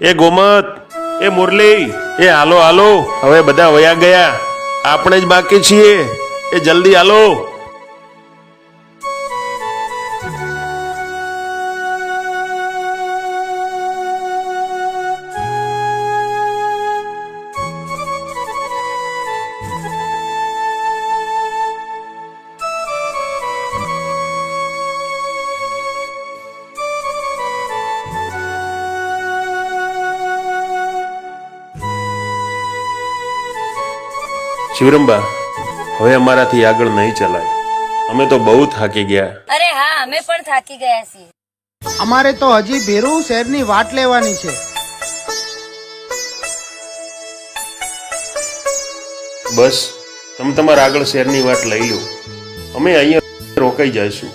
એ ગોમત, એ મુરલી, એ હાલો હાલો. હવે બધા વયા ગયા. આપણે જ બાકી છીએ. એ જલ્દી હાલો. શિવરંબા હવે અમારાથી આગળ નહીં ચલાય. અમે તો બહુ થાકી ગયા. અરે હા અમે પણ થાકી ગયા છીએ. અમારે તો હજી ભેરુ શહેરની વાટ લેવાની છે. બસ તમે તમારા આગળ શહેરની વાટ લઈ લો. અમે અહીંયા રોકાઈ જઈશું.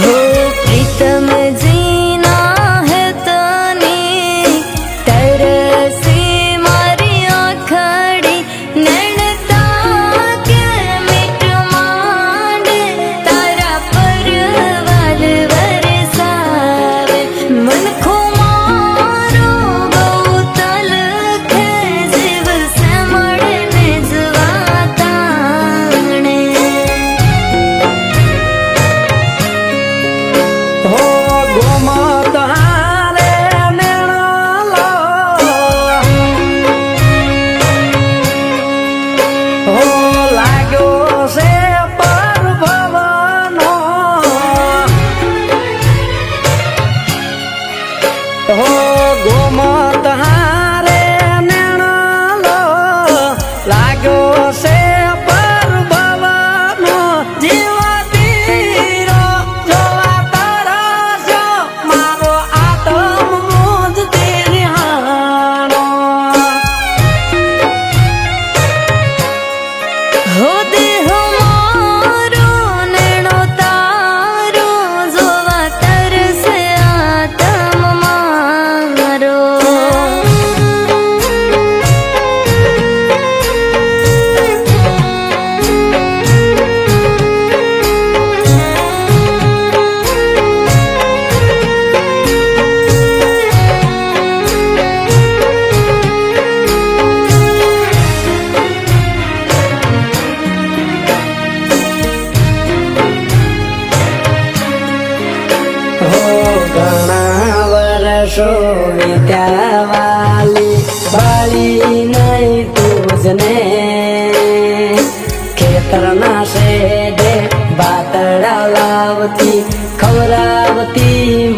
हो प्रीतम ભોગણાવર સોનિતા વાલી બાળી નહીં તુજને ખેતરના શેડે બાતડા લાવતી ખવરાવતી